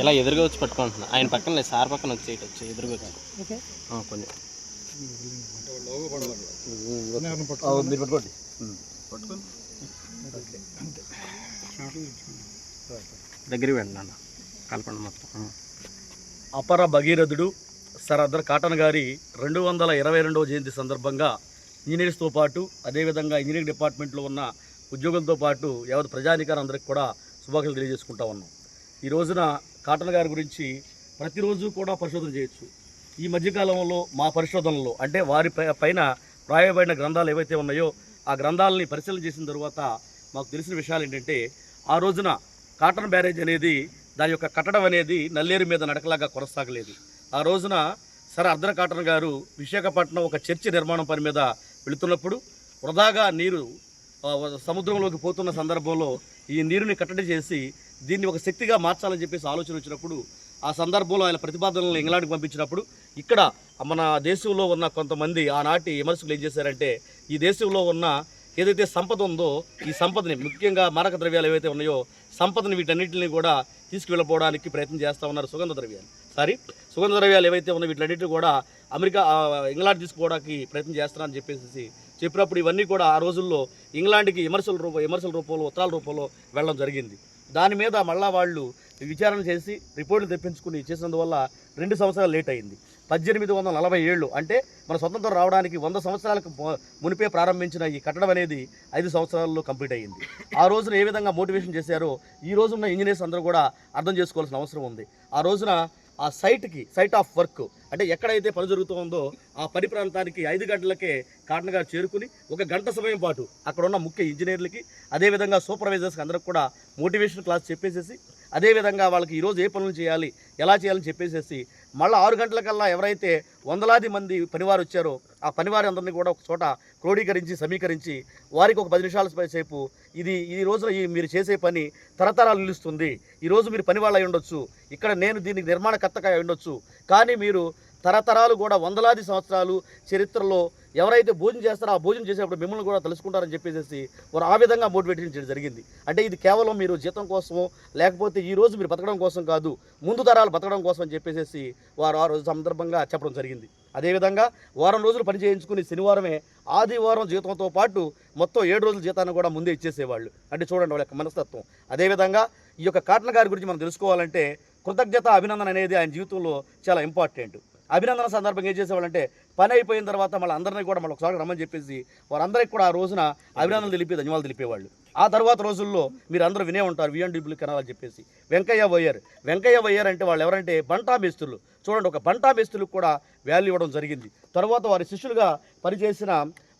ఇలా ఎదురుగా వచ్చి పట్టుకుంటున్నా. ఆయన పక్కన లేదు సార్ పక్కన వచ్చి వచ్చి ఎదురుగా వచ్చి. మీరు పట్టుకోండి. దగ్గరికి వెళ్ళండి అన్న కలపండి మొత్తం. అపర భగీరథుడు సర్ అద్దర్ కాటన్ గారి రెండు వందల ఇరవై రెండవ జయంతి సందర్భంగా ఇంజనీర్స్తో పాటు అదేవిధంగా ఇంజనీరింగ్ డిపార్ట్మెంట్లో ఉన్న ఉద్యోగులతో పాటు యావత్ ప్రజానికారందరికి కూడా శుభాకాంక్షలు తెలియజేసుకుంటా ఉన్నాం. ఈ రోజున కాటన్ గారి గురించి ప్రతిరోజు కూడా పరిశోధన చేయొచ్చు. ఈ మధ్యకాలంలో మా పరిశోధనలో అంటే వారి పై- పైన రాయబడిన గ్రంథాలు ఏవైతే ఉన్నాయో ఆ గ్రంథాలని పరిశీలన చేసిన తర్వాత మాకు తెలిసిన విషయాలు ఏంటంటే ఆ రోజున కాటన్ బ్యారేజ్ అనేది దాని యొక్క కట్టడం అనేది నల్లేరు మీద నడకలాగా కొనసాగలేదు. ఆ రోజున సర్ అర్ధన కాటన్ గారు విశాఖపట్నం ఒక చర్చి నిర్మాణం పని మీద వెళుతున్నప్పుడు వృధాగా నీరు సముద్రంలోకి పోతున్న సందర్భంలో ఈ నీరుని కట్టడి చేసి దీన్ని ఒక శక్తిగా మార్చాలని చెప్పేసి ఆలోచన వచ్చినప్పుడు ఆ సందర్భంలో ఆయన ప్రతిపాదనలను ఇంగ్లాండ్కి పంపించినప్పుడు ఇక్కడ మన దేశంలో ఉన్న కొంతమంది ఆనాటి విమర్శకులు ఏం చేశారంటే ఈ దేశంలో ఉన్న ఏదైతే సంపద ఉందో ఈ సంపదని ముఖ్యంగా మారక ద్రవ్యాలు ఏవైతే ఉన్నాయో సంపదని వీటన్నిటిని కూడా తీసుకువెళ్ళిపోవడానికి ప్రయత్నం చేస్తూ ఉన్నారు సుగంధ ద్రవ్యాలు. సారీ సుగంధ ద్రవ్యాలు ఏవైతే ఉన్నాయో వీటన్నిటిని కూడా అమెరికా ఇంగ్లాండ్ తీసుకోవడానికి ప్రయత్నం చేస్తున్నారని చెప్పేసి చెప్పినప్పుడు ఇవన్నీ కూడా ఆ రోజుల్లో ఇంగ్లాండ్కి విమర్శల రూప విమర్శల రూపంలో ఉత్తరాల రూపంలో వెళ్ళడం జరిగింది. దాని మీద మళ్ళా వాళ్ళు విచారణ చేసి రిపోర్టులు తెప్పించుకుని చేసినందువల్ల రెండు సంవత్సరాలు లేట్ అయింది. పద్దెనిమిది వందల నలభై ఏళ్ళు అంటే మన స్వతంత్రం రావడానికి వంద సంవత్సరాలకు మునిపే ప్రారంభించిన ఈ కట్టడం అనేది ఐదు సంవత్సరాల్లో కంప్లీట్ అయ్యింది. ఆ రోజున ఏ విధంగా మోటివేషన్ చేశారో ఈ రోజున్న ఇంజనీర్స్ అందరూ కూడా అర్థం చేసుకోవాల్సిన అవసరం ఉంది. ఆ రోజున ఆ సైట్కి సైట్ ఆఫ్ వర్క్ అంటే ఎక్కడైతే పని జరుగుతుందో ఆ పని ప్రాంతానికి ఐదు గంటలకే కాటన్ గారు చేరుకుని ఒక గంట సమయం పాటు అక్కడ ఉన్న ముఖ్య ఇంజనీర్లకి అదేవిధంగా సూపర్వైజర్స్కి అందరికి కూడా మోటివేషన్ క్లాస్ చెప్పేసేసి అదేవిధంగా వాళ్ళకి ఈరోజు ఏ పనులు చేయాలి ఎలా చేయాలని చెప్పేసేసి మళ్ళీ ఆరు గంటలకల్లా ఎవరైతే వందలాది మంది పనివారు వచ్చారో ఆ పనివారి అందరినీ కూడా ఒక చోట క్రోడీకరించి సమీకరించి వారికి ఒక పది నిమిషాల సేపు ఇది ఈ రోజున ఈ మీరు చేసే పని తరతరాలు నిలుస్తుంది. ఈరోజు మీరు పని వాళ్ళు అయి ఉండొచ్చు. ఇక్కడ నేను దీనికి నిర్మాణకర్తగా అయి ఉండొచ్చు. కానీ మీరు తరతరాలు కూడా వందలాది సంవత్సరాలు చరిత్రలో ఎవరైతే భోజనం చేస్తారో ఆ భోజనం చేసేటప్పుడు మిమ్మల్ని కూడా తెలుసుకుంటారని చెప్పేసి వారు ఆ విధంగా మోటివేట్ చేయడం జరిగింది. అంటే ఇది కేవలం మీరు జీతం కోసమో లేకపోతే ఈ రోజు మీరు బతకడం కోసం కాదు ముందు తరాలు బతకడం కోసం అని చెప్పేసి వారు ఆ రోజు సందర్భంగా చెప్పడం జరిగింది. అదేవిధంగా వారం రోజులు పని చేయించుకుని శనివారమే ఆదివారం జీతంతో పాటు మొత్తం ఏడు రోజుల జీతాన్ని కూడా ముందే ఇచ్చేసేవాళ్ళు. అంటే చూడండి వాళ్ళ యొక్క మనస్తత్వం. అదేవిధంగా ఈ యొక్క కాటన్ గారి గురించి మనం తెలుసుకోవాలంటే కృతజ్ఞత అభినందన అనేది ఆయన జీవితంలో చాలా ఇంపార్టెంట్. అభినందన సందర్భంగా ఏం చేసేవాళ్ళంటే పని అయిపోయిన తర్వాత మళ్ళీ అందరినీ కూడా మళ్ళీ ఒకసారి రమ్మని చెప్పేసి వారందరికీ కూడా ఆ రోజున అభినందనలు తెలిపి ధన్యవాదాలు తెలిపేవాళ్ళు. ఆ తర్వాత రోజుల్లో మీరు అందరూ వినే ఉంటారు విఎన్డబ్ల్యూ కెనాల్ అని చెప్పేసి. వెంకయ్య వయ్యర్. వెంకయ్య వయ్యర్ అంటే వాళ్ళు ఎవరంటే బంటా మేస్తులు చూడండి ఒక బంటా మేస్తులకు కూడా వాల్యూ ఇవ్వడం జరిగింది. తర్వాత వారి శిష్యులుగా పనిచేసిన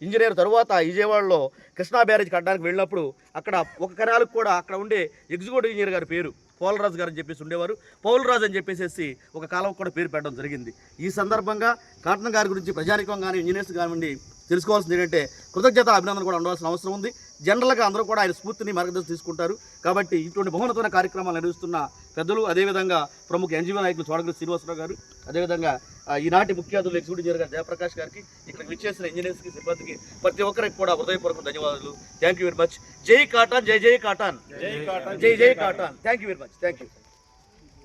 ఇంజనీర్ తరువాత విజయవాడలో కృష్ణా బ్యారేజ్ కట్టడానికి వెళ్ళినప్పుడు అక్కడ ఒక కెనాల్కి కూడా అక్కడ ఉండే ఎగ్జిక్యూటివ్ ఇంజనీర్ గారి పేరు పౌలరాజు గారు అని చెప్పేసి ఉండేవారు. పౌలరాజు అని చెప్పేసి ఒక కాలం కూడా పేరు పెట్టడం జరిగింది. ఈ సందర్భంగా కాటన్ గారి గురించి ప్రజానికం కానీ ఇంజనీర్స్ కానివ్వండి తెలుసుకోవాల్సింది ఏంటంటే కృతజ్ఞత అభినందన కూడా ఉండాల్సిన అవసరం ఉంది. జనరల్గా అందరూ కూడా ఆయన స్ఫూర్తిని మార్గదర్శనం తీసుకుంటారు. కాబట్టి ఇటువంటి బహుమతమైన కార్యక్రమాలు నిర్వహిస్తున్న పెద్దలు అదేవిధంగా ప్రముఖ ఎన్జీఓ నాయకులు చోడగరి శ్రీనివాసరావు గారు అదేవిధంగా ఈనాటి ముఖ్య అతిథులు ఎగ్జిక్యూటివ్ ఇంజనీర్ గారు జయప్రకాష్ గారికి ఇక్కడ విచ్చేసిన ఇంజనీర్స్కి సిబ్బందికి ప్రతి ఒక్కరికి కూడా హృదయపూర్వక ధన్యవాదాలు. థ్యాంక్ యూ వెరీ మచ్ జై కాటాన్ జై జై కాటాన్. జై జై కాటాన్. Thank you very much thank you